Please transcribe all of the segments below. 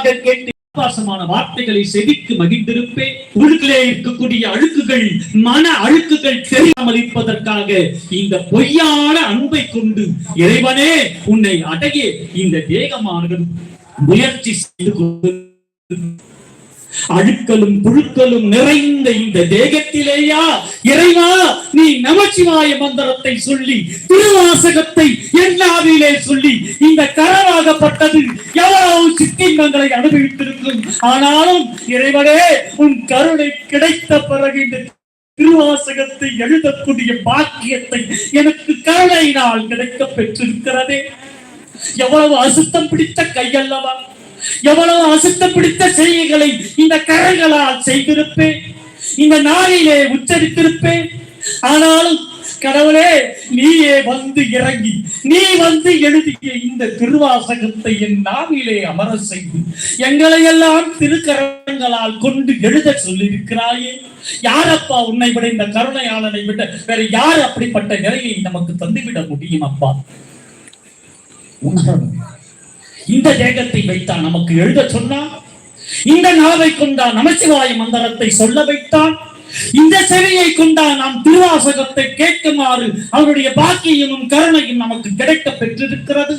கவனமாக கேட்டு விசுவாசமான வார்த்தைகளை செவிக்கு மகிழ்ந்திருப்பேன். உள்ளே இருக்கக்கூடிய அழுக்குகள் மன அழுக்குகள் தெரியாமல் இருப்பதற்காக இந்த பொய்யான அன்பை கொண்டு இறைவனே உன்னை அடைய இந்த தேகமானது முயற்சி செய்து கொண்டு அழுக்கலும் புழுக்களும் நிறைந்த இந்த தேகத்திலேயா? இறைவா நீ நமச்சிவாய மந்திரத்தை சொல்லி திருவாசகத்தை எல்லாவிலே சொல்லி இந்த கரவாகப்பட்டது எவ்வளவு சித்திங்கங்களை அனுபவித்திருக்கும்? ஆனாலும் இறைவனே உன் கருணை கிடைத்த பிறகு இந்த திருவாசகத்தை எழுதக்கூடிய பாக்கியத்தை எனக்கு கருணையினால் கிடைக்க பெற்றிருக்கிறதே. எவ்வளவு அசுத்தம் பிடித்த கையல்லவா? எவ்வளவு அசுத்தம் பிடித்த செய்திகளை இந்த கரைகளால் செய்திருப்பேன். இந்த நாளிலே உச்சரித்திருப்பேன். ஆனாலும் கடவுளே நீயே வந்து இறங்கி நீ வந்து எழுதிய இந்த திருவாசகத்தை என் நாவிலே அமர செய்து எங்களை எல்லாம் திருக்கரங்களால் கொண்டு எழுத சொல்லியிருக்கிறாயே? யாரப்பா உன்னை விட இந்த கருணையாளனை விட வேற யார் அப்படிப்பட்ட நிறையை நமக்கு தந்துவிட முடியும் அப்பா? உணரணும் இந்த தேகத்தை வைத்தான். நமக்கு எழுத சொன்னான். இந்த நாவை கொண்டான் நமச்சிவாய மந்திரத்தை சொல்ல வைத்தான். இந்த செவியை கொண்டா நாம் திருவாசகத்தை கேட்குமாறு அவருடைய பாக்கியமும் கருணையும் நமக்கு கிடைக்க பெற்றிருக்கிறது.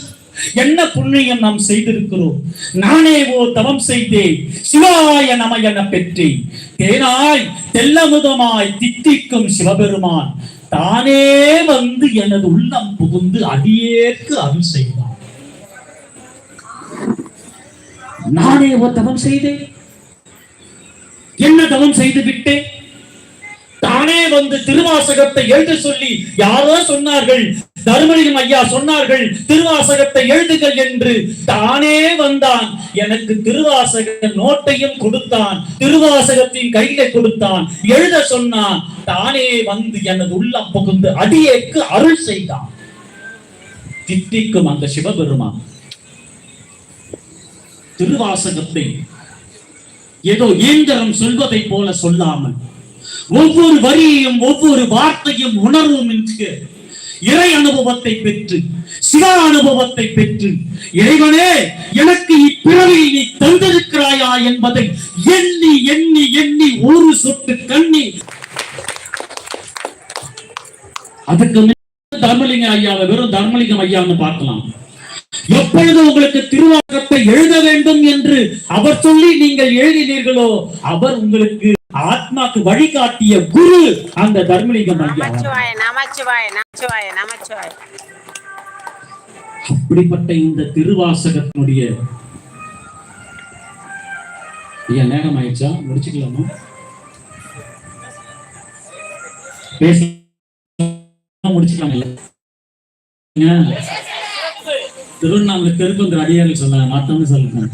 என்ன புண்ணியம் நாம் செய்திருக்கிறோம்? நானே ஓ தவம் செய்தேன். சிவாய நம என பெற்றேன். தேனாய் தெல்லமுதமாய் தித்திக்கும் சிவபெருமான். தானே வந்து எனது உள்ளம் புகுந்து அடியேற்கு அருள் செய்தான் நானே ஒரு தவம் செய்தேன். என்ன தவம் செய்து விட்டேன்? தானே வந்து திருவாசகத்தை எழுத சொல்லி யாரோ சொன்னார்கள். தருமலிங்கம் ஐயா சொன்னார்கள் திருவாசகத்தை எழுதுகள் என்று. தானே வந்தான். எனக்கு திருவாசக நோட்டையும் கொடுத்தான். திருவாசகத்தின் கையில கொடுத்தான். எழுத சொன்னான். தானே வந்து எனது உள்ளம் புகுந்து அடியேக்கு அருள் செய்தான். தித்திக்கும் அந்த சிவபெருமான். திருவாசகத்தை ஏதோ இயந்திரம் சொல்வதை போல சொல்லாமல் ஒவ்வொரு வரியையும் ஒவ்வொரு வார்த்தையும் உணர்வும் என்று இறை அனுபவத்தை பெற்று சிவ அனுபவத்தை பெற்று இறைவனே எனக்கு இப்பிறவியை நீ தந்திருக்கிறாயா என்பதை எண்ணி எண்ணி எண்ணி ஒரு சொட்டு கண்ணி. அதுக்கு தர்மலிங்க ஐயாவை வெறும் தர்மலிங்கம் ஐயான்னு பார்க்கலாம். எப்பொழுது உங்களுக்கு திருவாசகத்தை எழுத வேண்டும் என்று அவர் சொல்லி நீங்கள் எழுதினீர்களோ அவர் உங்களுக்கு ஆத்மாக்கு வழிகாட்டிய குரு அந்த தர்மலிங்கம் அப்படிப்பட்ட இந்த திருவாசகத்தினுடைய ஐயா நேரம் ஆயிடுச்சா? முடிச்சுக்கலாமா? பேச முடிச்சுக்கலாம்ல ஏன்? திருவண்ணாமலை தெருக்குன்ற அடியார்கள் சொன்னாங்க. மத்தவங்க சொல்லுங்க.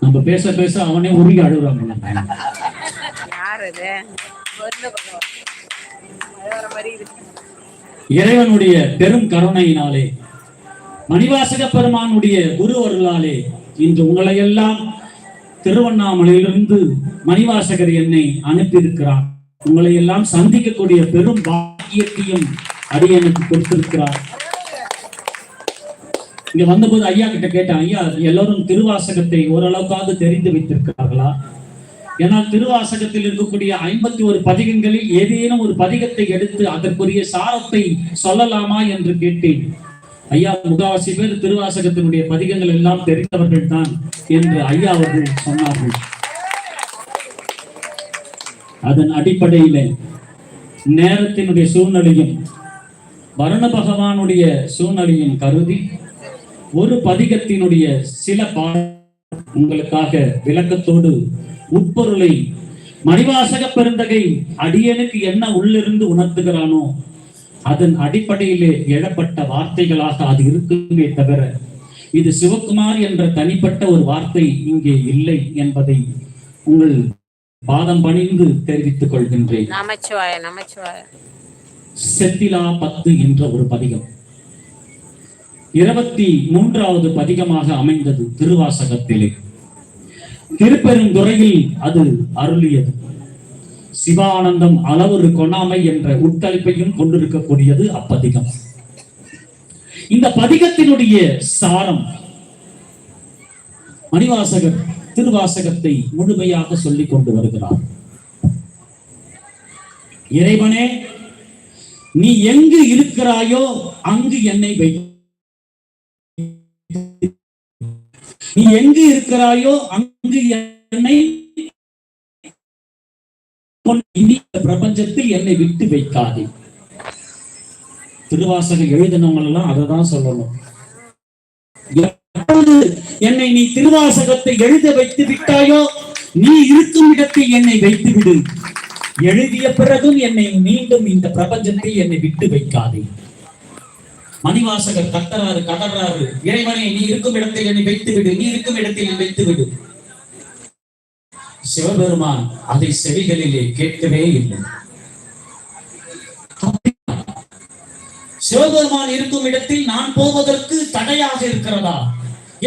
நம்ம பேச பேச அவனே உருகி அழுகுறாங்க இறைவனுடைய பெரும் கருணையினாலே மணிவாசக பெருமானுடைய குரு அருளாலே இன்று உங்களை எல்லாம் திருவண்ணாமலையிலிருந்து மணிவாசகர் என்னை அனுப்பியிருக்கிறார். உங்களை எல்லாம் சந்திக்கக்கூடிய பெரும் பாக்கியத்தையும் அடியனுக்கு கொடுத்திருக்கிறார். இங்க வந்தபோது ஐயா கிட்ட கேட்டேன் ஐயா எல்லாரும் திருவாசகத்தை ஓரளவுக்காவது தெரிந்து வைத்திருக்கிறார்களா? ஏன்னால் திருவாசகத்தில் இருக்கக்கூடிய ஐம்பத்தி ஒரு பதிகங்களில் ஏதேனும் ஒரு பதிகத்தை எடுத்து அதற்குரிய சாரத்தை சொல்லலாமா என்று கேட்டேன். ஐயா முகாவாசி பேர் திருவாசகத்தினுடைய பதிகங்கள் எல்லாம் தெரிந்தவர்கள் தான் என்று ஐயா அவர்கள் சொன்னார்கள். அதன் அடிப்படையில நேரத்தினுடைய சூழ்நிலையும் வருண பகவானுடைய சூழ்நிலையும் கருதி ஒரு பதிகத்தினுடைய சில பாட உங்களுக்காக விளக்கத்தோடு உட்பொருளை மணிவாசக பெருந்தகை அடியனுக்கு என்ன உள்ளிருந்து உணர்த்துகிறானோ அதன் அடிப்படையிலே எழப்பட்ட வார்த்தைகளாக அது இருக்குமே தவிர இது சிவகுமார் என்ற தனிப்பட்ட ஒரு வார்த்தை இங்கே இல்லை என்பதை உங்கள் பாதம் பணிந்து தெரிவித்துக் கொள்கின்றேன். செத்திலா பத்து என்ற ஒரு பதிகம். இருபத்தி மூன்றாவது பதிகமாக அமைந்தது திருவாசகத்திலே. திருப்பெருந்துறையில் அது அருளியது. சிவானந்தம் அளவுரு கொணாமை என்ற உட்கழிப்பையும் கொண்டிருக்கக்கூடியது அப்பதிகம். இந்த பதிகத்தினுடைய சாரம் மணிவாசகர் திருவாசகத்தை முழுமையாக சொல்லிக் கொண்டு வருகிறார். இறைவனே நீ எங்கு இருக்கிறாயோ அங்கு என்னை வை நீ எங்கு இருக்கிறாயோ அங்கு என்னை இனி இந்த பிரபஞ்சத்தில் என்னை விட்டு வைக்காதே. திருவாசகம் எழுதினவங்க எல்லாம் அதை தான் சொல்லணும். எப்பொழுது என்னை நீ திருவாசகத்தை எழுத வைத்து விட்டாயோ நீ இருக்கும் இடத்தில் என்னை வைத்து விடு எழுதிய பிறகும் என்னை மீண்டும் இந்த பிரபஞ்சத்தை என்னை விட்டு வைக்காதே. மணிவாசகர் கத்தராறு கதறாரு இறைவனை நீ இருக்கும் இடத்தில் என்னை வைத்து விடு நீ இருக்கும் இடத்தில் என்னை வைத்து விடு சிவபெருமான் அதை செவிகளிலே கேட்கவே இல்லை. சிவபெருமான் இருக்கும் இடத்தில் நான் போவதற்கு தடையாக இருக்கிறதா?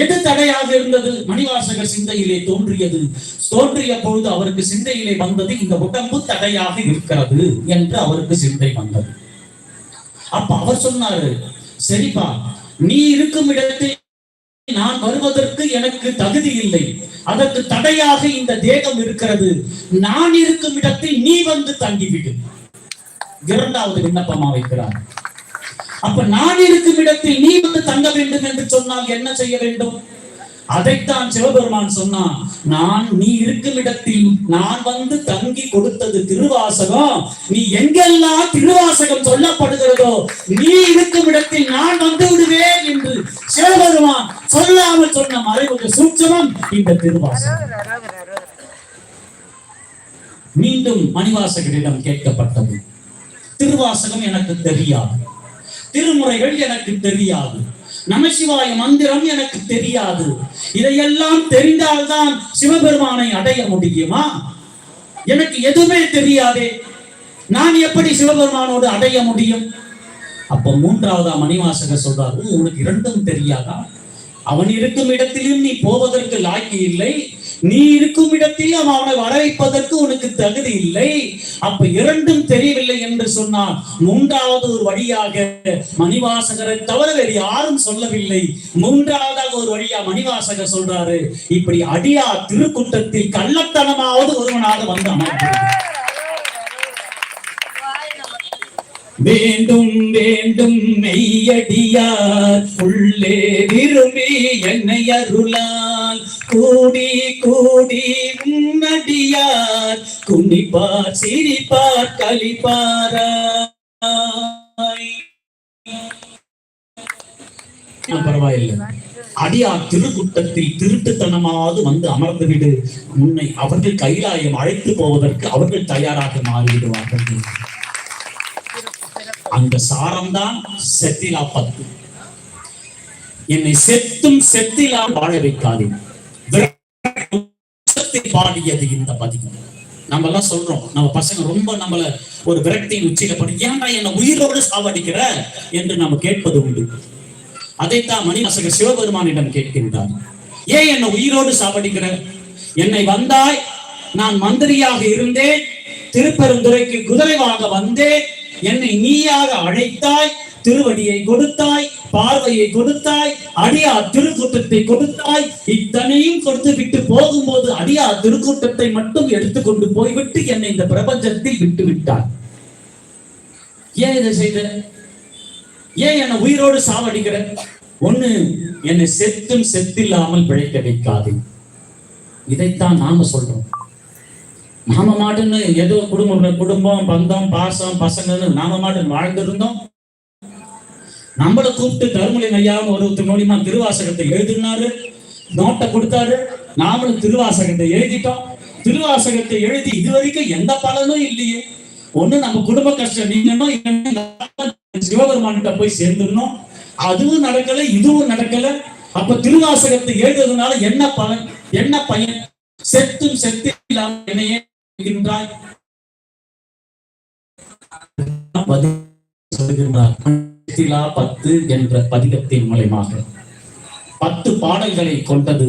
எது தடையாக இருந்தது? மணிவாசகர் சிந்தையிலே தோன்றியது. தோன்றிய பொழுது அவருக்கு சிந்தையிலே வந்தது இந்த உடம்பு தடையாக இருக்கிறது என்று அவருக்கு சிந்தை வந்தது. அப்ப அவர் சொன்னாரு சரிப்பா நீ இருக்கும் இடத்தில் நான் வருவதற்கு எனக்கு தகுதி இல்லை. அதற்கு தடையாக இந்த தேகம் இருக்கிறது. நான் இருக்கும் இடத்தில் நீ வந்து தங்கிவிடு. இரண்டாவது விண்ணப்பமா வைக்கிறார் அப்ப நான் இருக்கும் இடத்தில் நீ வந்து தங்க வேண்டும் என்று சொன்னால் என்ன செய்ய வேண்டும்? அதைத்தான் சிவபெருமான் சொன்னான். நான் நீ இருக்கும் இடத்தில் நான் வந்து தங்கி கொடுத்தது திருவாசகம். நீ எங்கெல்லாம் திருவாசகம் சொல்லப்படுகிறதோ நீ இருக்கும் இடத்தில் நான் வந்து விடுவேன் என்று சிவபெருமான் சொல்லாமல் சொன்ன மறைமுக சூட்சமம் இந்த திருவாசகம். மீண்டும் மணிவாசகரிடம் கேட்கப்பட்டது. திருவாசகம் எனக்கு தெரியாது. திருமுறைகள் எனக்கு தெரியாது. நமசிவாய மந்திரம் எனக்கு தெரியாது. இதையெல்லாம் தெரிந்தால்தான் சிவபெருமானை அடைய முடியுமா? எனக்கு எதுவுமே தெரியாதே. நான் எப்படி சிவபெருமானோடு அடைய முடியும்? அப்ப மூன்றாவதா மணிவாசகர் சொல்றாரு உனக்கு இரண்டும் தெரியாதா? அவன் இருக்கும் இடத்திலும் நீ போவதற்கு லாக்கி இல்லை. நீ இருக்கும் இடத்தில் அவனை வர வைப்பதற்கு உனக்கு தகுதி இல்லை. அப்ப இரண்டும் தெரியவில்லை என்று சொன்னால் மூன்றாவது ஒரு வழியாக மணிவாசகரை தவிர வேறு யாரும் சொல்லவில்லை. மூன்றாவதாக ஒரு வழியா மணிவாசகர் சொல்றாரு இப்படி அடியா திருக்குற்றத்தில் கள்ளத்தனமாவது ஒருவனாக வந்து வேண்டும் வேண்டும் மெய்யடியார். உள்ளே விரும்பி என்னை அருளால். கூடி கூடி உன்னடியார். குனிப்பார் சிரிப்பார் கலிப்பாராய் பரவாயில்லை. அடியார் திருக்குட்டத்தில் திருட்டுத்தனமாவது வந்து அமர்ந்து விடு உன்னை அவர்கள் கைலாயம் அழைத்து போவதற்கு அவர்கள் தயாராக மாறிவிடுவார்கள். அந்த சாரம்தான் செத்திலா பத்து என்னை செத்தும் செத்திலா வாழ வைக்காதே. பாடியது இந்த பதிவு. நம்ம எல்லாம் சொல்றோம் நம்ம பசங்க ரொம்ப நம்மள ஒரு விரக்தியின் உச்சியில படி ஏன்டா என்ன உயிரோடு சாவடிக்கிற? என்று நம்ம கேட்பது உண்டு. அதைத்தான் மணிவாசகர் சிவபெருமானிடம் கேட்கின்றார். ஏன் என்னை உயிரோடு சாவடிக்கிற? என்னை வந்தாய் நான் மந்திரியாக இருந்தேன் திருப்பெருந்துறைக்கு குதிரைவாக வந்தேன் என்னை நீயாக அழைத்தாய் திருவடியை கொடுத்தாய் பார்வையை கொடுத்தாய் அடியா திருக்கூட்டத்தை கொடுத்தாய். இத்தனையும் கொடுத்து விட்டு போகும்போது அடியா திருக்கூட்டத்தை மட்டும் எடுத்துக்கொண்டு போய்விட்டு என்னை இந்த பிரபஞ்சத்தில் விட்டு விட்டாய் ஏன் இதை செய்த? ஏன் என்னை உயிரோடு சாவடிக்கிற? ஒண்ணு என்னை செத்தும் செத்தில்லாமல் பிழைக்க வைக்காது. இதைத்தான் நாம சொல்றோம். நாம மாட்டுன்னு ஏதோ குடும்பம் குடும்பம் பந்தம் பாசம் பசங்கன்னு நாம மாட்டுன்னு வாழ்ந்திருந்தோம். நம்மளை கூப்பிட்டு தருமலிங்க ஐயாவும் ஒருத்தர் மூலியமா திருவாசகத்தை எழுதினாரு நோட்டை கொடுத்தாரு. நாமளும் திருவாசகத்தை எழுதிட்டோம். திருவாசகத்தை எழுதி இது வரைக்கும் எந்த பலனும் இல்லையே. ஒண்ணு நம்ம குடும்ப கஷ்டம் நீங்கணும் இல்லைன்னா சிவபெருமான்கிட்ட போய் சேர்ந்துடணும். அதுவும் நடக்கல இதுவும் நடக்கல. அப்ப திருவாசகத்தை எழுதுறதுனால என்ன பலன் என்ன பயன்? செத்தும் செத்து இல்லாமல் என்னையே சொல்கின்றார் பத்து என்ற பதிகத்தின் மூலயமாக பத்து பாடல்களை கொண்டது